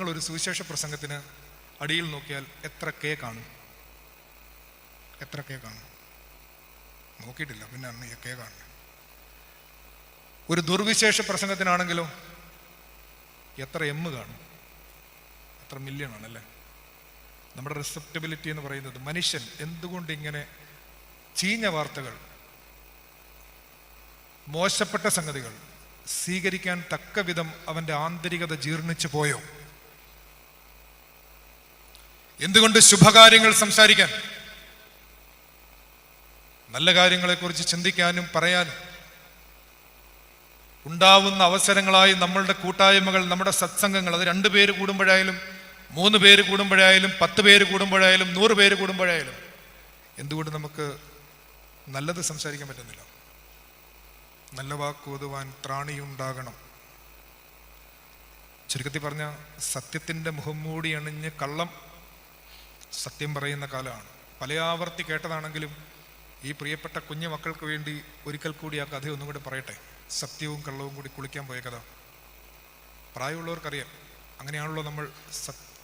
നിങ്ങൾ ഒരു സുവിശേഷ പ്രസംഗത്തിന് അടിയിൽ നോക്കിയാൽ എത്ര കേ കാണും? എത്ര കേ കാണും? നോക്കിയിട്ടില്ല. പിന്നെ അന്ന് ഈ കെ കാണും. ഒരു ദുർവിശേഷ പ്രസംഗത്തിനാണെങ്കിലോ എത്ര എം കാണും? എത്ര മില്യൺ ആണല്ലേ നമ്മുടെ റിസപ്റ്റബിലിറ്റി എന്ന് പറയുന്നത് മനുഷ്യൻ എന്തുകൊണ്ട് ഇങ്ങനെ ചീഞ്ഞ വാർത്തകൾ മോശപ്പെട്ട സംഗതികൾ സ്വീകരിക്കാൻ തക്ക വിധം അവന്റെ ആന്തരികത ജീർണിച്ചു പോയോ? എന്തുകൊണ്ട് ശുഭകാര്യങ്ങൾ സംസാരിക്കാൻ? നല്ല കാര്യങ്ങളെക്കുറിച്ച് ചിന്തിക്കാനും പറയാനും. ഉണ്ടാവുന്ന അവസരങ്ങളായി നമ്മളുടെ കൂട്ടായ്മകൾ നമ്മുടെ സത്സംഗങ്ങൾ അത് രണ്ട് പേര് കൂടുമ്പോഴായാലും മൂന്ന് പേര് കൂടുമ്പോഴായാലും പത്ത് പേര് കൂടുമ്പോഴായാലും നൂറ് പേര് കൂടുമ്പോഴായാലും എന്തുകൊണ്ട് നമുക്ക് നല്ലത് സംസാരിക്കാൻ പറ്റുന്നില്ല? നല്ല വാക്കോതുവാൻ ത്രാണിയുണ്ടാകണം. ചുരുക്കത്തിൽ പറഞ്ഞ സത്യത്തിന്റെ മുഖം മൂടി അണിഞ്ഞ് കള്ളം സത്യം പറയുന്ന കാലമാണ്. പല ആവർത്തി കേട്ടതാണെങ്കിലും ഈ പ്രിയപ്പെട്ട കുഞ്ഞു മക്കൾക്ക് വേണ്ടി ഒരിക്കൽ കൂടി ആ കഥ ഒന്നും കൂടി പറയട്ടെ. സത്യവും കള്ളവും കൂടി കുളിക്കാൻ പോയ കഥ. പ്രായമുള്ളവർക്കറിയാം. അങ്ങനെയാണല്ലോ നമ്മൾ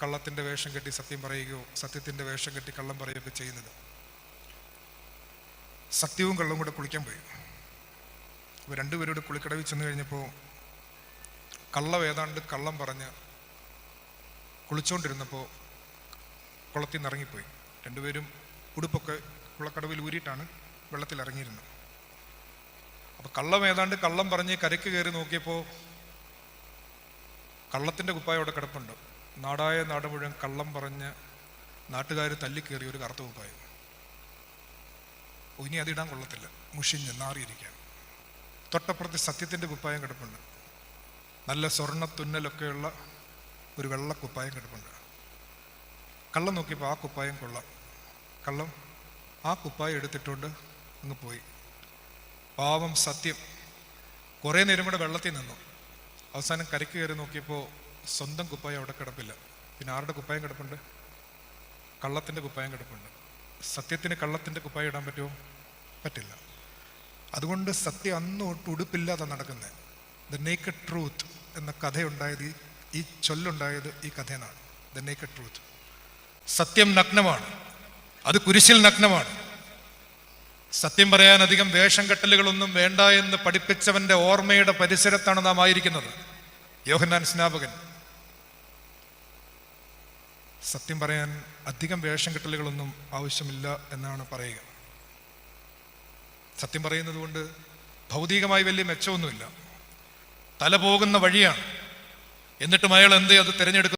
കള്ളത്തിന്റെ വേഷം കെട്ടി സത്യം പറയുകയോ സത്യത്തിന്റെ വേഷം കെട്ടി കള്ളം പറയുകയൊക്കെ ചെയ്യുന്നത്. സത്യവും കള്ളവും കൂടെ കുളിക്കാൻ പോയി. അപ്പോൾ രണ്ടുപേരോട് കുളിക്കടവിൽ ചെന്ന് കഴിഞ്ഞപ്പോൾ കള്ളം ഏതാണ്ട് കള്ളം പറഞ്ഞ് കുളിച്ചുകൊണ്ടിരുന്നപ്പോൾ കുളത്തിൽ നിന്ന് ഇറങ്ങിപ്പോയി. രണ്ടുപേരും ഉടുപ്പൊക്കെ കുളക്കടവിൽ ഊരിയിട്ടാണ് വെള്ളത്തിൽ ഇറങ്ങിയിരുന്നത്. അപ്പോൾ കള്ളം ഏതാണ്ട് കള്ളം പറഞ്ഞ് കരയ്ക്ക് കയറി നോക്കിയപ്പോൾ കള്ളത്തിന്റെ കുപ്പായം അവിടെ കിടപ്പുണ്ട്. നാടായ നാട് മുഴുവൻ കള്ളം പറഞ്ഞ് നാട്ടുകാർ തല്ലിക്കേറി ഒരു കറുത്ത കുപ്പായം. ഇനി അതിടാൻ കൊള്ളത്തില്ല. മുഷിഞ്ഞ് നാറിയിരിക്കുകയാണ്. തൊട്ടപ്പുറത്ത് സത്യത്തിന്റെ കുപ്പായം കിടപ്പുണ്ട്. നല്ല സ്വർണ തുന്നലൊക്കെയുള്ള ഒരു വെള്ള കുപ്പായം കിടപ്പുണ്ട്. കള്ളം നോക്കിയപ്പോൾ ആ കുപ്പായം കൊള്ളാം. കള്ളം ആ കുപ്പായം എടുത്തിട്ടുണ്ട് അങ്ങ് പോയി. പാവം സത്യം. കുറേ നേരം കൂടെ വെള്ളത്തിൽ നിന്നു. അവസാനം കരയ്ക്ക് കയറി നോക്കിയപ്പോൾ സ്വന്തം കുപ്പായം അവിടെ കിടപ്പില്ല. പിന്നെ ആരുടെ കുപ്പായം കിടപ്പുണ്ട്? കള്ളത്തിന്റെ കുപ്പായം കിടപ്പുണ്ട്. സത്യത്തിന് കള്ളത്തിന്റെ കുപ്പായം ഇടാൻ പറ്റുമോ? പറ്റില്ല. അതുകൊണ്ട് സത്യം അന്ന് തൊട്ട് ഉടുപ്പില്ലാതെ നടക്കുന്നത് ദ നേക്കഡ് ട്രൂത്ത് എന്ന കഥയുണ്ടായത് ഈ- ചൊല്ലുണ്ടായത് ഈ കഥയെന്നാണ് ദ നേക്കഡ് ട്രൂത്ത് സത്യം നഗ്നമാണ്. അത് കുരിശിൽ നഗ്നമാണ്. സത്യം പറയാൻ അധികം വേഷം കെട്ടലുകളൊന്നും വേണ്ട എന്ന് പഠിപ്പിച്ചവന്റെ ഓർമ്മയുടെ പരിസരത്താണ് നാം ആയിരിക്കുന്നത്. യോഹന്നാൻ സ്നാപകൻ. സത്യം പറയാൻ അധികം വേഷം കെട്ടലുകളൊന്നും ആവശ്യമില്ല എന്നാണ് പറയുക. സത്യം പറയുന്നത് കൊണ്ട് ഭൗതികമായി വലിയ മെച്ചമൊന്നുമില്ല. തല പോകുന്ന വഴിയാണ്. എന്നിട്ടും അയാൾ എന്ത് അത് തിരഞ്ഞെടുക്കും